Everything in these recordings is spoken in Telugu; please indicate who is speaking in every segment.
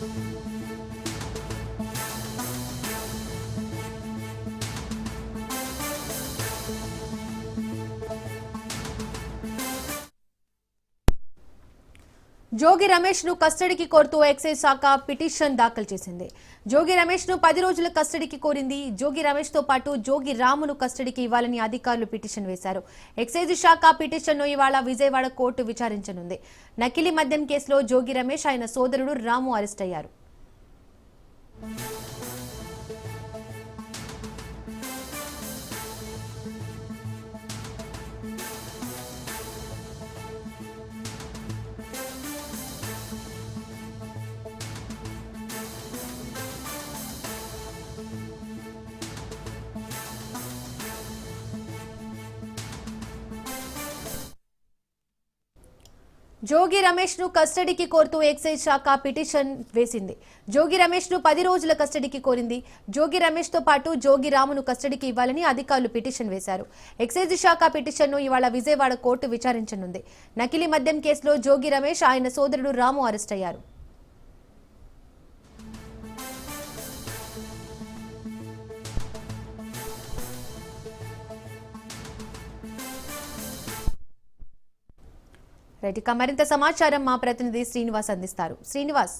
Speaker 1: Música జోగి రమేష్ను కస్టడీకి కోరుతూ ఎక్సైజ్ శాఖ పిటిషన్ దాఖలు చేసింది. జోగి రమేష్ను పది రోజుల కస్టడీకి కోరింది. జోగి రమేష్తో పాటు జోగి రామును కస్టడీకి ఇవ్వాలని అధికారులు పిటిషన్ వేశారు. ఎక్సైజ్ శాఖ పిటిషన్ను ఇవాళ విజయవాడ కోర్టు విచారించనుంది. నకిలీ మద్యం కేసులో జోగి రమేష్ ఆయన సోదరుడు రాము అరెస్ట్ అయ్యారు. జోగి రమేష్ను కస్టడీకి కోరుతూ ఎక్సైజ్ శాఖ పిటిషన్ వేసింది. జోగి రమేష్ను పది రోజుల కస్టడీకి కోరింది. జోగి రమేష్తో పాటు జోగి రామును కస్టడీకి ఇవ్వాలని అధికారులు పిటిషన్ వేశారు. ఎక్సైజ్ శాఖ పిటిషన్ను ఇవాళ విజయవాడ కోర్టు విచారించనుంది. నకిలీ మద్యం కేసులో జోగి రమేష్ ఆయన సోదరుడు రాము అరెస్ట్ అయ్యారు. రైట్ ఇక మరింత సమాచారం మా ప్రతినిధి శ్రీనివాస్ అందిస్తారు. శ్రీనివాస్.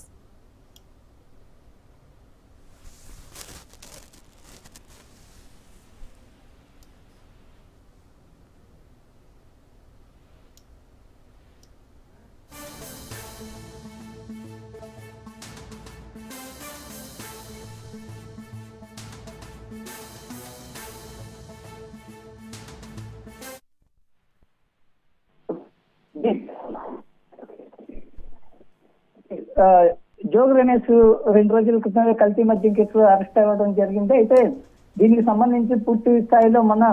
Speaker 2: జోగి రమేష్ రెండు రోజుల క్రితమే కల్తీ మద్యం కేసులో అరెస్ట్ అవ్వడం జరిగింది. అయితే దీనికి సంబంధించి పూర్తి స్థాయిలో మన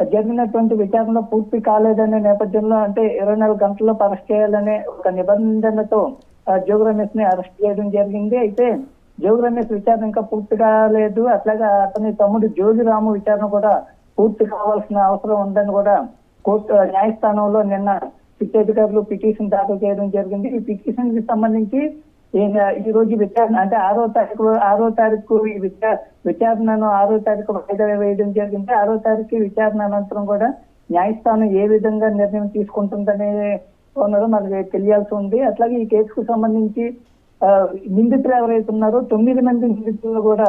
Speaker 2: జరిగినటువంటి విచారణ పూర్తి కాలేదనే నేపథ్యంలో అంటే ఇరవై నాలుగు గంటల్లో అరెస్ట్ చేయాలనే ఒక నిబంధనతో ఆ, జోగి రమేష్ని అరెస్ట్ చేయడం జరిగింది. అయితే జోగి రమేష్ విచారణ ఇంకా పూర్తి కాలేదు. అట్లాగే అతని తమ్ముడు జోగిరాము విచారణ కూడా పూర్తి కావాల్సిన అవసరం ఉందని కూడా కోర్టు న్యాయస్థానంలో నిన్న పిచ్చాధికారులు పిటిషన్ దాఖలు చేయడం జరిగింది. ఈ పిటిషన్కి సంబంధించి ఈ- రోజు విచారణ అంటే ఆరో తారీఖు ఆరో తారీఖు ఈ విచార విచారణను ఆరో తారీఖు వాయిదా వేయడం జరిగింది. ఆరో తారీఖు విచారణ అనంతరం కూడా న్యాయస్థానం ఏ విధంగా నిర్ణయం తీసుకుంటుందనే ఉన్నదో మనకి తెలియాల్సి ఉంది. అట్లాగే ఈ కేసుకు సంబంధించి ఆ, నిందితులు ఎవరైతే ఉన్నారో తొమ్మిది మంది నిందితులు కూడా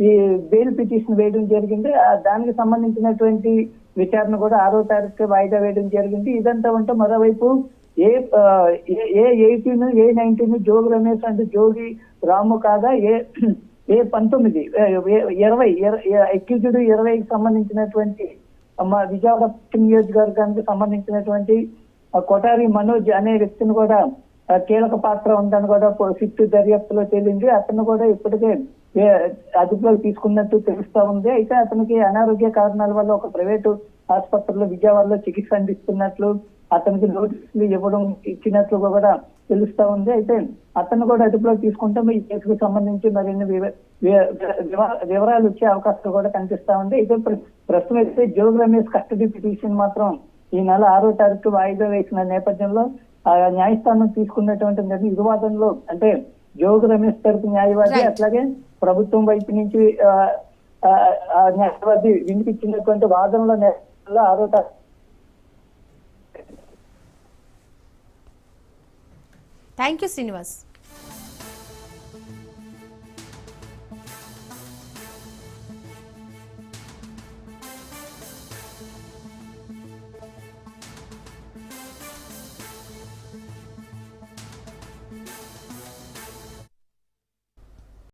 Speaker 2: ఈ బెయిల్ పిటిషన్ వేయడం జరిగింది. ఆ దానికి సంబంధించినటువంటి విచారణ కూడా ఆరో తారీఖు వాయిదా వేయడం జరిగింది. ఇదంతా ఉంటే మరోవైపు A A- A eighteen A nineteen Jogi Ramesh అంటే జోగి రాము కాదా ఏ ఏ పంతొమ్మిది ఇరవై ఎక్కిజుడు ఇరవైకి సంబంధించినటువంటి మా విజయవాడ నియోజకవర్గానికి సంబంధించినటువంటి కొటారి మనోజ్ అనే వ్యక్తిని కూడా కీలక పాత్ర ఉందని కూడా సిట్టు దర్యాప్తులో తేలింది. అతను కూడా ఇప్పటికే అదుపులోకి తీసుకున్నట్టు తెలుస్తా ఉంది. అయితే అతనికి అనారోగ్య కారణాల వల్ల ఒక ప్రైవేటు ఆసుపత్రిలో విజయవాడలో చికిత్స అందిస్తున్నట్లు అతనికి నోటీసులు ఇవ్వడం ఇచ్చినట్లు కూడా తెలుస్తా ఉంది. అయితే అతను కూడా అదుపులోకి తీసుకుంటే ఈ కేసుకు సంబంధించి మరిన్ని వివ- వి- వివరాలు వచ్చే అవకాశాలు కూడా కనిపిస్తా ఉంది. అయితే ప్ర- ప్రస్తుతం అయితే జోగ్రమేష్ కస్టడీ పిటిషన్ మాత్రం ఈ నెల ఆరో తారీఖు వాయిదా వేసిన నేపథ్యంలో ఆ న్యాయస్థానం తీసుకున్నటువంటి నిర్ణయం ఇరువాదంలో అంటే జోగి రమేష్ తరపు న్యాయవాది. అట్లాగే ప్రభుత్వం వైపు నుంచి న్యాయవాది వినిపించినటువంటి వాదనలో నేపథ్యంలో ఆరో తారీఖు
Speaker 1: థ్యాంక్ యూ శ్రీనివాస్